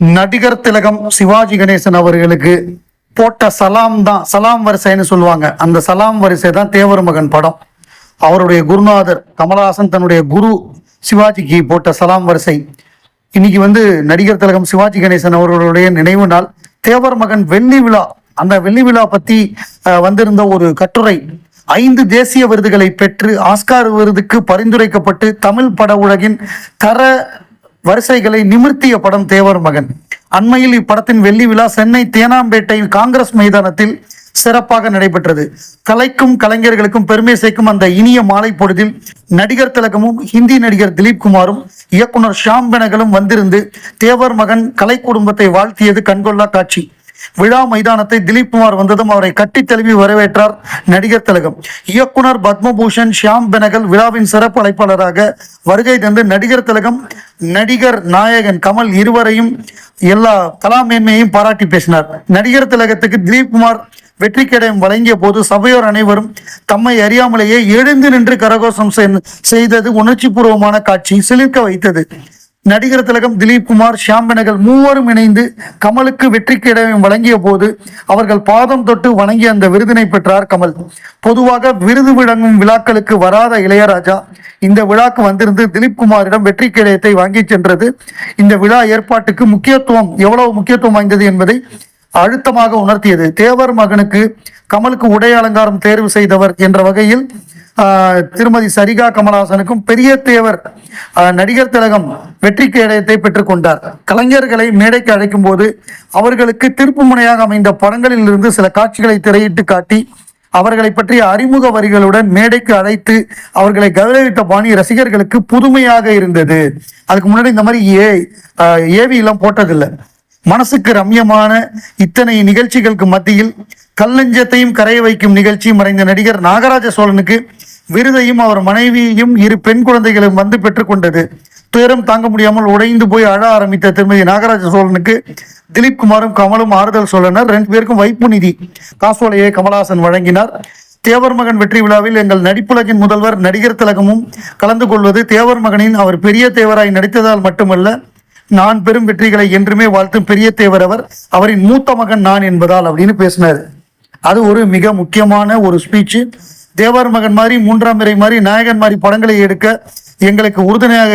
நடிகர் திலகம் சிவாஜி கணேசன் அவர்களுக்கு போட்ட சலாம் தான் சலாம் வரிசைன்னு சொல்லுவாங்க. அந்த சலாம் வரிசை தான் தேவர் மகன் படம். அவருடைய குருநாதர் கமலஹாசன் தன்னுடைய குரு சிவாஜிக்கு போட்ட சலாம் வரிசை. இன்னைக்கு வந்து நடிகர் திலகம் சிவாஜி கணேசன் அவர்களுடைய நினைவு நாள். தேவர் மகன் வெள்ளி விழா. அந்த வெள்ளி விழா பத்தி வந்திருந்த ஒரு கட்டுரை. ஐந்து தேசிய விருதுகளை பெற்று ஆஸ்கார் விருதுக்கு பரிந்துரைக்கப்பட்டு தமிழ் பட உலகின் தர வரிசைகளை நிமிர்த்திய படம் தேவர் மகன். அண்மையில் இப்படத்தின் வெள்ளி விழா சென்னை தேனாம்பேட்டை காங்கிரஸ் மைதானத்தில் சிறப்பாக நடைபெற்றது. கலைக்கும் கலைஞர்களுக்கும் பெருமை சேர்க்கும் அந்த இனிய மாலை பொழுதில் நடிகர் திலகமும் ஹிந்தி நடிகர் திலீப் குமாரும் இயக்குனர் ஷாம் பெனகலும் வந்திருந்து தேவர் மகன் கலை குடும்பத்தை வாழ்த்தியது கண்கொள்ளா காட்சி. விழா மைதானத்தை திலீப் குமார் வந்ததும் அவரை கட்டி தழுவி வரவேற்றார் நடிகர் திலகம். இயக்குனர் பத்மபூஷன் ஷியாம் பெனகல் விழாவின் சிறப்பு அழைப்பாளராக வருகை தந்து நடிகர் திலகம் நடிகர் நாயகன் கமல் இருவரையும் எல்லா கலாமேன்மையையும் பாராட்டி பேசினார். நடிகர் திலகத்துக்கு திலீப் குமார் வெற்றி கடையம் வழங்கிய போது சபையோர் அனைவரும் தம்மை அறியாமலேயே எழுந்து நின்று கரகோஷம் செய்தது செய்தது உணர்ச்சிபூர்வமான காட்சி சிலிர்க்க வைத்தது. நடிகர் திலகம் திலீப் குமார் ஷியாம் பெனகல் மூவரும் இணைந்து கமலுக்கு வெற்றி கிடயம் வழங்கிய போது அவர்கள் பாதம் தொட்டு வணங்கி அந்த விருதினை பெற்றார் கமல். பொதுவாக விருது வழங்கும் விழாக்களுக்கு வராத இளையராஜா இந்த விழாக்கு வந்திருந்து திலீப் குமாரிடம் வெற்றி கிடயத்தை வாங்கி சென்றது. இந்த விழா ஏற்பாட்டுக்கு முக்கியத்துவம் எவ்வளவு முக்கியத்துவம் வாய்ந்தது என்பதை அழுத்தமாக உணர்த்தியது. தேவர் மகனுக்கு கமலுக்கு உடை அலங்காரம் தேர்வு செய்தவர் என்ற வகையில் திருமதி சரிகா கமலஹாசனுக்கும் பெரிய தேவர் நடிகர் திலகம் வெற்றி கேடயத்தை பெற்றுக்கொண்டார் கலைஞர்களை மேடைக்கு அழைக்கும் போது அவர்களுக்கு திருப்புமுனையாக அமைந்த படங்களில் இருந்து சில காட்சிகளை திரையிட்டு காட்டி அவர்களை பற்றிய அறிமுக வரிகளுடன் மேடைக்கு அழைத்து அவர்களை கௌரவித்த பாணி ரசிகர்களுக்கு புதுமையாக இருந்தது. அதுக்கு முன்னாடி இந்த மாதிரி ஏ ஏவி எல்லாம் போட்டதில்லை. மனசுக்கு ரம்யமான இத்தனை நிகழ்ச்சிகளுக்கு மத்தியில் கல்லஞ்சத்தையும் கரைய வைக்கும் நிகழ்ச்சி மறைந்த நடிகர் நாகராஜ சோழனுக்கு விருதையும் அவர் மனைவியையும் இரு பெண் குழந்தைகளும் வந்து பெற்றுக்கொண்டது துயரம் தாங்க முடியாமல் உடைந்து போய் அழ ஆரம்பித்த திருமதி நாகராஜ சோழனுக்கு திலீப் குமாரும் கமலும் ஆறுதல் சொல்லனர். ரெண்டு பேருக்கும் வைப்பு நிதி. காசோலையை கமலஹாசன் வழங்கினார். தேவர் மகன் வெற்றி விழாவில் எங்கள் நடிப்புலகின் முதல்வர் நடிகர் திலகமும் கலந்து கொள்வது தேவர் மகனின் அவர் பெரிய தேவராய் நடித்ததால் மட்டுமல்ல நான் பெரும் வெற்றிகளை என்றுமே வாழ்த்தும் பெரிய தேவர் அவர் அவரின் மூத்த மகன் நான் என்பதால் அப்படின்னு பேசினார். அது ஒரு மிக முக்கியமான ஒரு ஸ்பீச்சு தேவர் மகன் மாதிரி மூன்றாம் பிறை மாதிரி நாயகன் மாதிரி படங்களை எடுக்க எங்களுக்கு உறுதுணையாக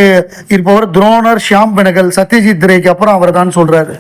இருப்பவர் துரோணர் ஷியாம் பெனகல் சத்யஜித் திரைக்கு அப்புறம் அவர் தான் சொல்றாரு.